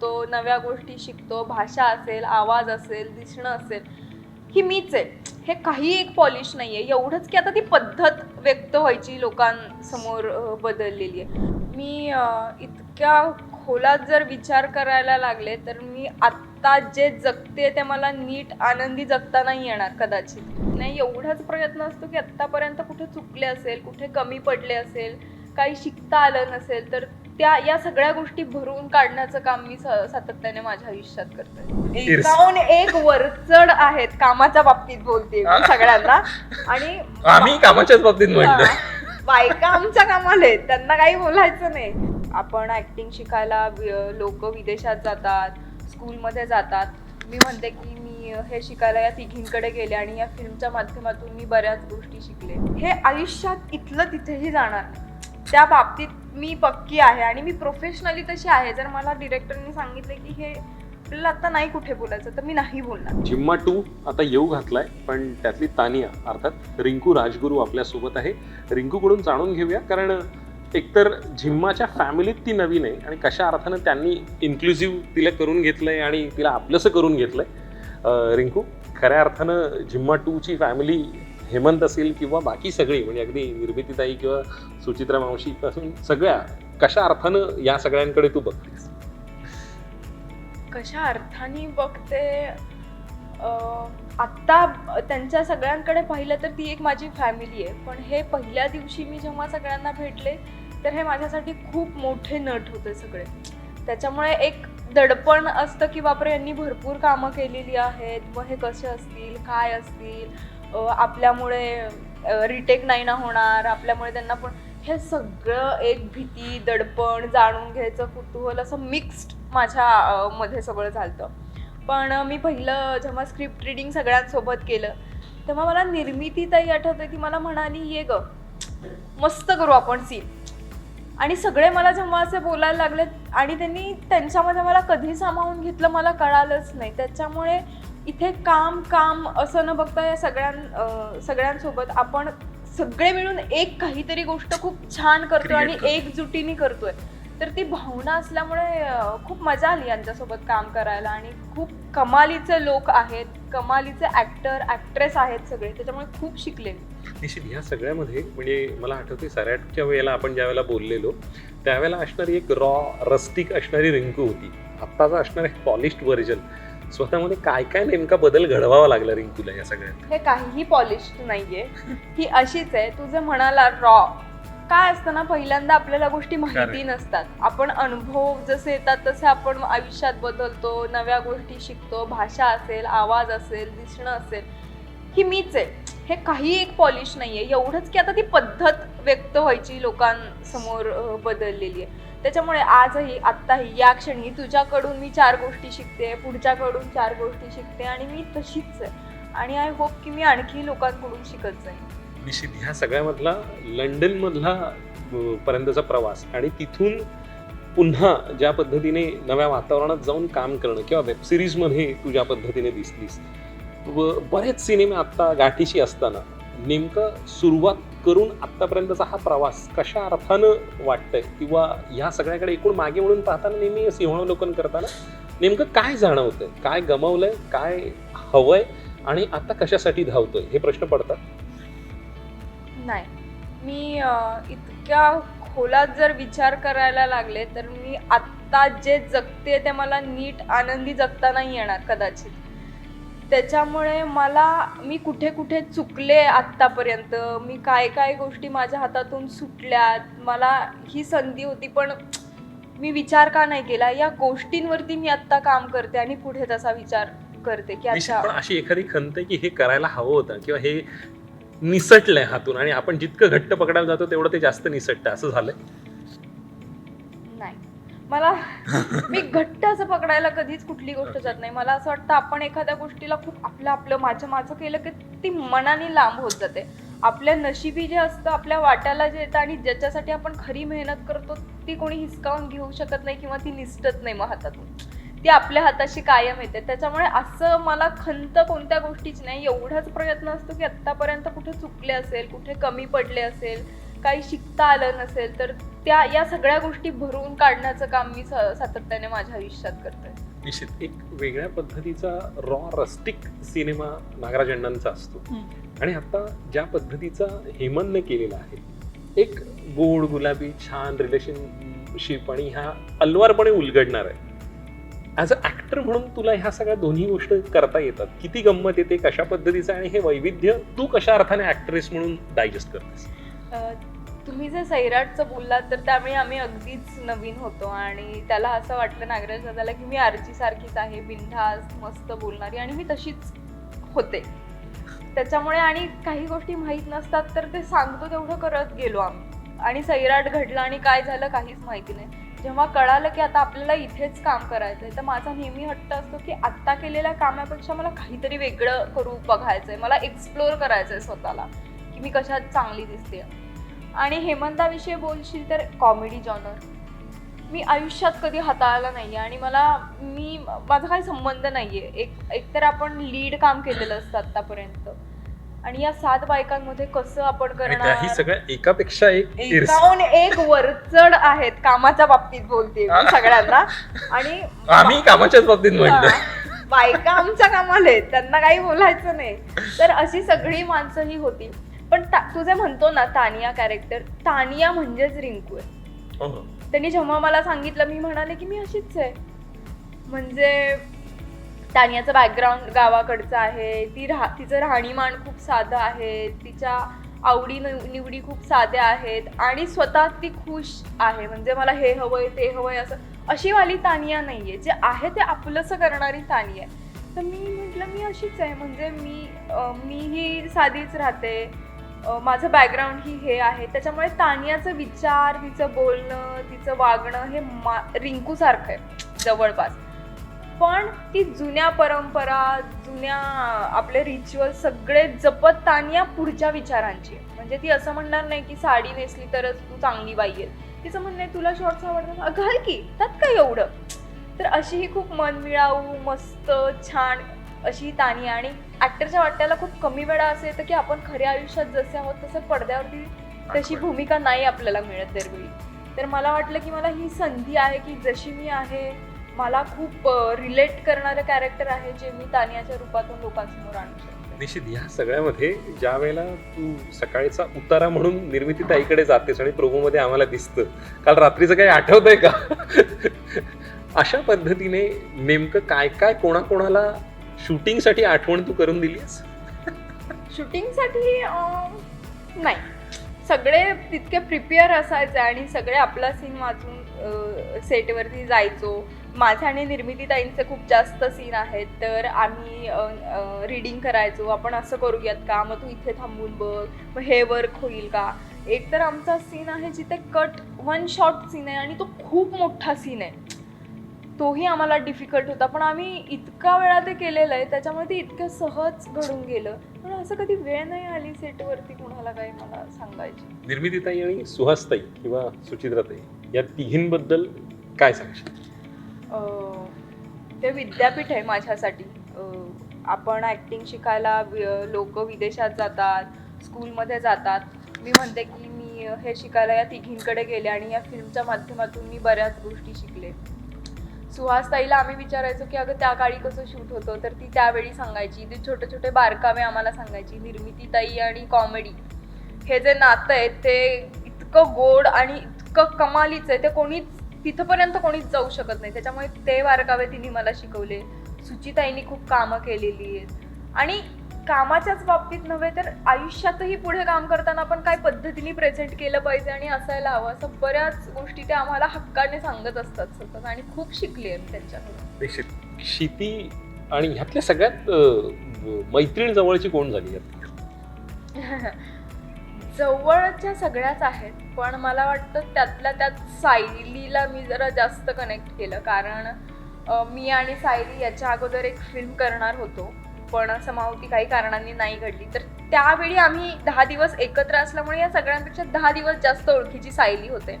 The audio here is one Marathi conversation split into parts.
तो नव्या गोष्टी शिकतो भाषा असेल आवाज असेल दिसणं असेल ही मीच आहे. हे काही एक पॉलिश नाही आहे एवढंच की आता ती पद्धत व्यक्त व्हायची लोकांसमोर बदललेली आहे. मी इतक्या खोलात जर विचार करायला लागले तर मी आत्ता जे जगते ते मला नीट आनंदी जगता नाही येणार कदाचित. नाही एवढाच प्रयत्न असतो की आत्तापर्यंत कुठे चुकले असेल कुठे कमी पडले असेल काही शिकता आलं नसेल तर त्या या सगळ्या गोष्टी भरून काढण्याचं काम मी स- सातत्याने माझ्या आयुष्यात करते. ईर्ष- एकाहून एक वरचढ आहेत कामाच्या बाबतीत बोलते मी सगळ्यांना. आणि आम्ही कामाच्याच बाबतीत हा. बायका आमच्या कामाला आहेत त्यांना काही बोलायचं नाही. आपण ऍक्टिंग शिकायला लोक विदेशात जातात स्कूलमध्ये जातात. मी म्हणते की मी हे शिकायला या तिघींकडे गेले आणि या फिल्मच्या माध्यमातून मी बऱ्याच गोष्टी शिकले. हे आयुष्यात इथलं तिथेही जाणार त्या बाबतीत मी पक्की आहे आणि मी प्रोफेशनली तशी आहे. जर मला डिरेक्टरनी सांगितलं की हे आपल्याला आता नाही कुठे बोलायचं तर मी नाही बोलणार. जिम्मा टू आता येऊ घातलाय पण त्यातली तानिया अर्थात रिंकू राजगुरू आपल्यासोबत आहे. रिंकूकडून जाणून घेऊया कारण एकतर झिम्माच्या फॅमिलीत ती नवीन आहे आणि कशा अर्थानं त्यांनी इन्क्लुझिव्ह तिला करून घेतलंय आणि तिला आपलंसं करून घेतलंय. रिंकू खऱ्या अर्थानं झिम्मा टूची फॅमिली हेमंत असेल किंवा बाकी सगळी म्हणजे अगदी निर्मितीताई किंवा सुचित्रा मावशीपासून सगळ्या कशा अर्थानं या सगळ्यांकडे तू बघतेस? कशा अर्थाने बघते? आत्ता त्यांच्या सगळ्यांकडे पाहिलं तर ती एक माझी फॅमिली आहे. पण हे पहिल्या दिवशी मी जेव्हा सगळ्यांना भेटले तर हे माझ्यासाठी खूप मोठे नट होते सगळे. त्याच्यामुळे एक दडपण असतं की बापरे यांनी भरपूर कामं केलेली आहेत. मग हे कसे असतील? काय असतील? आपल्यामुळे रिटेक नाही ना होणार आपल्यामुळे त्यांना पण हे सगळं एक भीती दडपण जाणून घ्यायचं कुतूहल असं मिक्स्ड माझ्या मध्ये सगळं झालं पण मी पहिलं जेव्हा स्क्रिप्ट रिडिंग सगळ्यांसोबत केलं तेव्हा मला निर्मिती ताई आठवते ती मला म्हणाली ये ग मस्त करू आपण सीन आणि सगळे मला जेव्हा असे बोलायला लागले आणि त्यांनी त्यांच्यामध्ये मला कधी सामावून घेतलं मला कळालंच नाही. त्याच्यामुळे इथे काम काम असं न बघता या सगळ्यां सगळ्यांसोबत आपण सगळे मिळून एक काहीतरी गोष्ट खूप छान करतोय आणि. एकजुटीने करतोय तर ती भावना असल्यामुळे खूप मजा आली यांच्यासोबत काम करायला आणि खूप कमालीचे लोक आहेत कमालीचे ऍक्टर ऍक्ट्रेस आहेत सगळे त्याच्यामुळे खूप शिकले. निश्चित ह्या सगळ्यामध्ये म्हणजे मला आठवते सॅरॅटच्या वेळेला आपण ज्यावेळेला बोललेलो त्यावेळेला असणारी एक रॉ रस्टिक असणारी रिंकू होती आत्ताचा असणार एक पॉलिश्ड व्हर्जन स्वतःमध्ये काय काय नेमका बदल घडवावा लागला रिंकूला या सगळ्यात हे काहीही पॉलिश नाहीये. ही अशीच आहे तू जे म्हणाला रॉ काय असतं ना पहिल्यांदा आपल्याला गोष्टी माहिती. नसतात. आपण अनुभव जसे येतात तसे आपण आयुष्यात बदलतो नव्या गोष्टी शिकतो भाषा असेल आवाज असेल दिसणं असेल. ही मीच आहे. हे काही एक पॉलिश नाहीये. एवढंच की आता ती पद्धत व्यक्त व्हायची लोकांसमोर बदललेली आहे. त्याच्यामुळे आजही आत्ताही या क्षणी तुझ्याकडून मी चार गोष्टी शिकते पुढच्याकडून चार गोष्टी शिकते आणि मी तशीच आहे. आणि आय होप की मी आणखी लोकांकडून शिकत जाईन. निश्चित ह्या सगळ्यामधला लंडनमधला पर्यंतचा प्रवास आणि तिथून पुन्हा ज्या पद्धतीने नव्या वातावरणात जाऊन काम करणं किंवा वेबसिरीजमध्ये तू ज्या पद्धतीने दिसलीस व बरेच सिनेमे आत्ता गाठीशी असताना नेमकं सुरुवात करून आत्तापर्यंतचा हा प्रवास कशा अर्थानं वाटतंय? किंवा ह्या सगळ्याकडे एकूण मागे म्हणून पाहताना नेहमी सिंहावलोकन करताना नेमकं काय जाणवतंय? काय गमावलंय? काय हवंय? आणि आता कशासाठी धावतोय? हे प्रश्न पडतात. नाही. मी अं, इतक्या खोलात जर विचार करायला लागले तर मी आत्ता जे जगते ते मला नीट आनंदी जगता नाही येणार कदाचित. त्याच्यामुळे मला मी कुठे कुठे चुकले आत्तापर्यंत मी काय काय गोष्टी माझ्या हातातून सुटल्यात मला ही संधी होती पण मी विचार का नाही केला? या गोष्टींवरती मी आत्ता काम करते आणि पुढे तसा विचार करते की अच्छा अशी एखादी खंत आहे की हे करायला हवं होतं किंवा हे निसटलंय हातून आणि आपण जितकं घट्ट पकडायला जातो तेवढं ते जास्त निसटतं. असं झालंय? मला मी घट्ट असं पकडायला कधीच कुठली गोष्ट जात नाही. मला असं वाटतं आपण एखाद्या गोष्टीला खूप आपलं आपलं माझं माझं केलं की ती मनाने लांब होत जाते. आपल्या नशिबी जे असतं आपल्या वाट्याला जे येतं आणि ज्याच्यासाठी आपण खरी मेहनत करतो ती कोणी हिसकावून घेऊ शकत नाही किंवा ती निसटत नाही मग हातातून ती आपल्या हाताशी कायम येते. त्याच्यामुळे असं मला खंत कोणत्या गोष्टीच नाही. एवढाच प्रयत्न असतो की आत्तापर्यंत कुठे चुकले असेल कुठे कमी पडले असेल काही शिकता आलं नसेल तर त्या या सगळ्या गोष्टी भरून काढण्याचं काम मी सातत्याने माझ्या आयुष्यात करते निश्चित. एक वेगळ्या पद्धतीचा रॉ रस्टिक सिनेमा नागराज अण्णांचा असतो. आणि आता ज्या पद्धतीचा हेमनने केलेला आहे एक गोड गुलाबी छान रिलेशनशिप आणि ह्या अलवारपणे उलगडणार आहे. ॲज अ ऍक्टर म्हणून तुला ह्या सगळ्या दोन्ही गोष्टी करता येतात. किती गंमत येते कशा पद्धतीचं आणि हे वैविध्य तू कशा अर्थाने ऍक्ट्रेस म्हणून डायजेस्ट करतेस? तुम्ही जे सैराटचं बोललात तर त्यामुळे आम्ही अगदीच नवीन होतो. आणि त्याला असं वाटलं नागराज दादाला की मी आरची सारखीच आहे बिनधास्त मस्त बोलणारी आणि मी तशीच होते. त्याच्यामुळे आणि काही गोष्टी माहीत नसतात तर ते सांगतो तेवढं करत गेलो आम्ही. आणि सैराट घडला आणि काय झालं काहीच माहिती नाही. जेव्हा कळालं की आता आपल्याला इथेच काम करायचं आहे तर माझा नेहमी हट्ट असतो की आत्ता केलेल्या कामापेक्षा मला काहीतरी वेगळं करू बघायचं आहे मला एक्सप्लोअर करायचं आहे स्वतःला की मी कशात चांगली दिसते आणि हेमंताविषयी बोलशील तर कॉमेडी जॉनर मी आयुष्यात कधी हाताळला नाही आणि मला मी माझा काही संबंध नाही आहे एक एकतर आपण लीड काम केलेलं असतं आतापर्यंत आणि या सात बायकांमध्ये कसं आपण करणार? सगळ्या एकापेक्षा एक एकाहून एक वरचढ आहेत कामाच्या बाबतीत बोलते मी सगळ्यांना. आणि आम्ही कामाच्याच बाबतीत. बायका आमच्या कामाला आहेत त्यांना काही बोलायचं नाही. तर अशी सगळी माणसं ही होती. पण ता- तू जे म्हणतो ना तानिया कॅरेक्टर तानिया म्हणजेच रिंकू आहे. हो, हो. त्यांनी जेव्हा मला सांगितलं मी म्हणाले की मी अशीच आहे. म्हणजे तानियाचं बॅकग्राऊंड गावाकडचं आहे ती राहा तिचं राहणीमान खूप साधं आहे तिच्या आवडी निव- निवडी खूप साध्या आहेत आणि स्वतः ती खुश आहे. म्हणजे मला हे हवंय ते हवंय असं अशी वाली तानिया नाहीये. जे आहे ते आपलंसं करणारी तानिया आहे. तर मी म्हटलं मी अशीच आहे. म्हणजे मी मीही साधीच राहते. माझं बॅकग्राऊंड ही हे आहे. त्याच्यामुळे तानियाचं विचार तिचं बोलणं तिचं वागणं हे मा रिंकूसारखं आहे. जवळपास. पण ती जुन्या परंपरा जुन्या आपले रिच्युअल सगळे जपत तानिया पुढच्या विचारांची म्हणजे ती असं म्हणणार नाही की साडी नेसली तरच तू चांगली बाई आहे तिचं म्हणणं आहे तुला शॉर्ट्स आवडतात? अगं घाल की त्यात काय एवढं? तर अशी ही खूप मनमिळाऊ मस्त छान अशी तानिया आणि ऍक्टरच्या वाट्याला खूप कमी वेळा असं येतं की आपण खऱ्या आयुष्यात जसे आहोत तसं पडद्यावरती तशी भूमिका नाही आपल्याला मिळत दरवेळी. तर मला वाटलं की मला ही संधी आहे की जशी मी आहे मला खूप रिलेट करणारं कॅरेक्टर आहे जे मी तानियाच्या रूपातून लोकांसमोर आणू शकते. निश्चित ह्या सगळ्यामध्ये ज्या वेळेला तू सकाळचा उतारा म्हणून निर्मिती ताईकडे जातेस आणि प्रोमोमध्ये आम्हाला दिसतं काल रात्रीचं काही आठवतंय का? अशा पद्धतीने नेमकं काय काय कोणाकोणाला शूटिंगसाठी आठवण तू करून दिलीस? शूटिंगसाठी नाही. सगळे तितके प्रिपेअर असायचे आणि सगळे आपला सीन वाचून सेटवरती जायचो. माझ्या आणि निर्मितीताईंचे खूप जास्त सीन आहेत. तर आम्ही रीडिंग करायचो. आपण असं करूयात का? मग तू इथे थांबून बघ. मग हे वर्क होईल का? एक तर आमचा सीन आहे जिथे कट वन शॉट सीन आहे आणि तो खूप मोठा सीन आहे. तोही आम्हाला डिफिकल्ट होता. पण आम्ही इतका वेळा ते केलेलं आहे त्याच्यामुळे ते इतकं सहज घडून गेलं. पण असं कधी वेळ नाही आली सेटवरती कुणाला काही मला सांगायची. निर्मिती ताई आणि सुहास ताई किंवा सुचित्रा ताई या तिघींबद्दल काय सांगशील? ते विद्यापीठ आहे माझ्यासाठी. आपण ॲक्टिंग शिकायला लोक विदेशात जातात स्कूलमध्ये जातात. मी म्हणते की मी हे शिकायला या तिघींकडे गेले आणि या फिल्मच्या माध्यमातून मी बऱ्याच गोष्टी शिकले. सुहास ताईला आम्ही विचारायचो की अगं त्या काळी कसं शूट होतं? तर ती त्यावेळी सांगायची. ते छोटे छोटे बारकावे आम्हाला सांगायची. निर्मिती ताई आणि कॉमेडी हे जे नातं आहे ते इतकं गोड आणि इतकं कमालीचं आहे ते कोणीच तिथपर्यंत कोणीच जाऊ शकत नाही. त्याच्यामुळे ते बारकावे तिने मला शिकवले. सुचिताईनी खूप कामं केलेली आहेत. आणि कामाच्याच बाबतीत नव्हे तर आयुष्यातही पुढे काम करताना आपण काय पद्धतीने प्रेझेंट केलं पाहिजे आणि असायला हवं असं बऱ्याच गोष्टी त्या आम्हाला हक्काने सांगत असतात सतत आणि खूप शिकली आहे त्यांच्याकडून. क्षिती आणि ह्यातल्या सगळ्यात मैत्रीण जवळची कोण झाली जवळच्या सगळ्याच आहेत पण मला वाटतं त्यातल्या त्यात सायलीला मी जरा जास्त कनेक्ट केलं. कारण मी आणि सायली याच्या अगोदर एक फिल्म करणार होतो. पण समावती काही कारणांनी नाही घडली. तर त्यावेळी आम्ही दहा दिवस एकत्र असल्यामुळे या सगळ्यांपेक्षा दहा दिवस जास्त ओळखीची सायली होते.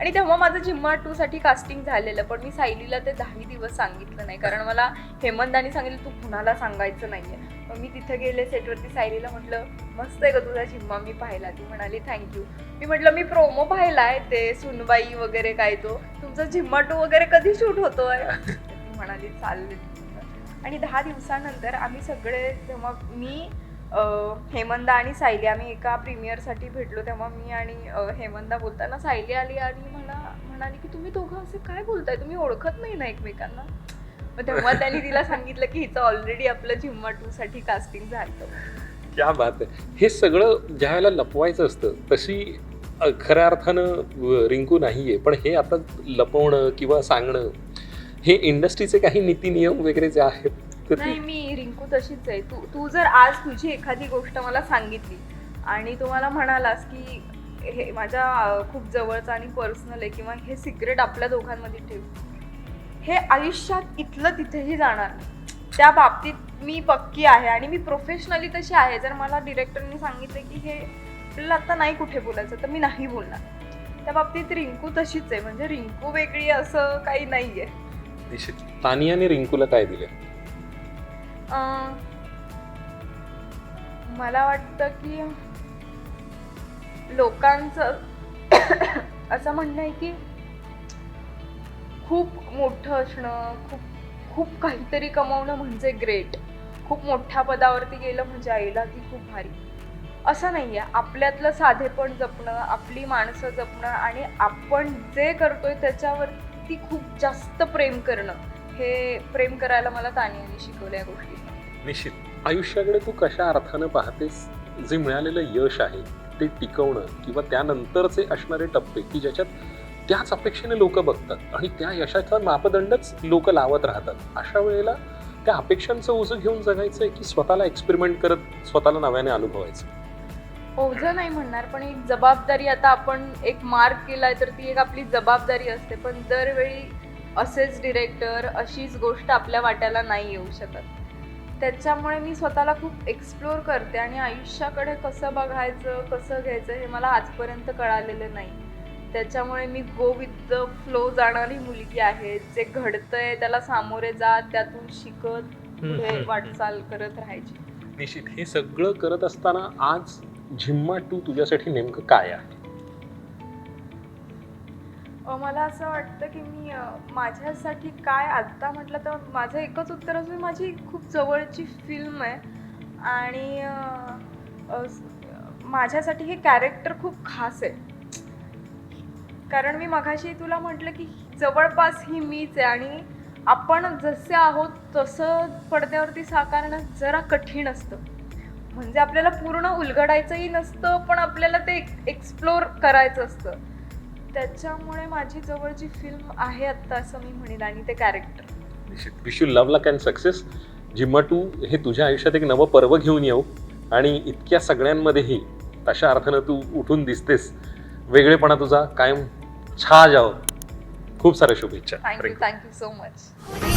आणि तेव्हा माझं जिम्मा टूसाठी कास्टिंग झालेलं पण मी सायलीला ते दहाही दिवस सांगितलं नाही. कारण मला हेमंतानी सांगितलं तू कुणाला सांगायचं नाहीये. मग मी तिथे गेले सेटवरती सायलीला म्हटलं मस्त आहे का तुझा झिम्मा मी पाहिला. ती म्हणाली थँक्यू मी म्हटलं मी प्रोमो पाहिला आहे ते सुनबाई वगैरे काय तो. तुमचा झिम्मा टू वगैरे कधी शूट होतोय? ती म्हणाली चालले. आणि दहा दिवसानंतर आम्ही सगळे जेव्हा मी हेमंदा आणि सायली आम्ही एका प्रीमियरसाठी भेटलो तेव्हा मी आणि हेमंदा बोलताना सायली आली आणि मला म्हणाली की तुम्ही दोघं असे काय बोलताय? तुम्ही ओळखत नाही ना एकमेकांना? मग तेव्हा त्यांनी तिला सांगितलं की हिचं ऑलरेडी आपलं झिम्मा टू साठी कास्टिंग झालं क्या बात आहे. हे सगळं ज्या वेळेला लपवायचं असतं तशी खऱ्या अर्थानं रिंकू रिंकू नाहीये. पण हे आता लपवणं किंवा सांगणं हे इंडस्ट्रीचे काही नीती नियम वगैरे जे आहेत तर नाही ते- मी रिंकू तशीच आहे. तू तू जर आज तुझी एखादी गोष्ट मला सांगितली आणि तू मला म्हणालास की हे माझ्या अं, खूप जवळचं आणि पर्सनल आहे किंवा हे सिक्रेट आपल्या दोघांमध्ये ठेव हे आयुष्यात इथलं तिथेही जाणार नाही. त्या बाबतीत मी पक्की आहे आणि मी प्रोफेशनली तशी आहे. जर मला डिरेक्टरने सांगितलं की हे आपल्याला आता नाही कुठे बोलायचं तर मी नाही बोलणार. त्या बाबतीत रिंकू तशीच आहे. म्हणजे रिंकू वेगळी असं काही नाही आहे निश्चित. आणि रिंकूला काय दिले? अं, मला वाटतं की लोकांचं असं म्हणणं आहे की खूप मोठं असणं खूप खूप काहीतरी कमवणं म्हणजे ग्रेट खूप मोठ्या पदावरती गेलं म्हणजे आईला ती खूप भारी. असं नाही आहे आपल्यातलं साधेपण जपणं आपली माणसं जपणं आणि आपण जे करतोय त्याच्यावरती खूप जास्त प्रेम करणं हे प्रेम करायला मला तानियाने शिकवल्या गोष्टी निश्चित. आयुष्याकडे तू कशा अर्थानं पाहतेस? जे मिळालेलं यश आहे ते टिकवणं किंवा त्यानंतरचे असणारे टप्पे की ज्याच्यात त्याच अपेक्षेने लोक बघतात आणि त्या यशाचा मापदंडच लोक लावत राहतात. अशा वेळेला त्या अपेक्षांचं ओझं घेऊन जगायचं आहे की स्वतःला एक्सपेरिमेंट करत स्वतःला नव्याने अनुभवायचं? ओझं नाही म्हणणार पण एक जबाबदारी आता आपण एक मार्क केलाय तर ती एक आपली जबाबदारी असते. पण दरवेळी असेच डिरेक्टर अशीच गोष्ट आपल्या वाट्याला नाही येऊ शकत. त्याच्यामुळे मी स्वतःला खूप एक्सप्लोर करते आणि आयुष्याकडे कसं बघायचं कसं घ्यायचं हे मला आजपर्यंत कळालेलं नाही. त्याच्यामुळे मी गो विथ द फ्लो जाणारी मुलगी आहे. जे घडतंय त्याला सामोरे जात त्यातून शिकत पुढे वाटचाल करत राहायची. निश्चित. हे सगळं करत असताना आज झिम्मा टू तुझ्यासाठी नेमकं काय आहे? अ, मला असं वाटतं की मी अ, माझ्यासाठी काय आत्ता म्हटलं तर माझं एकच उत्तर असून माझी खूप जवळची फिल्म आहे. आणि अ, अ, स- माझ्यासाठी हे कॅरेक्टर खूप खास आहे. कारण मी मघाशी तुला म्हटलं की जवळपास ही मीच आहे आणि आपण जसे आहोत तसं पडद्यावरती साकारणं जरा कठीण असतं. म्हणजे आपल्याला पूर्ण उलगडायचंही नसतं पण आपल्याला ते एक्सप्लोर करायचं असतं. त्याच्यामुळे माझी जवळची फिल्म आहे आत्ता असं मी म्हणेन आणि ते कॅरेक्टर निश्चित. Wish you love luck and success जिम्मा टू हे तुझ्या आयुष्यात एक नवं पर्व घेऊन येऊ. आणि इतक्या सगळ्यांमध्येही तशा अर्थानं तू उठून दिसतेस. वेगळेपणा तुझा कायम छा जावं खूप साऱ्या शुभेच्छा. थँक्यू. Thank you so much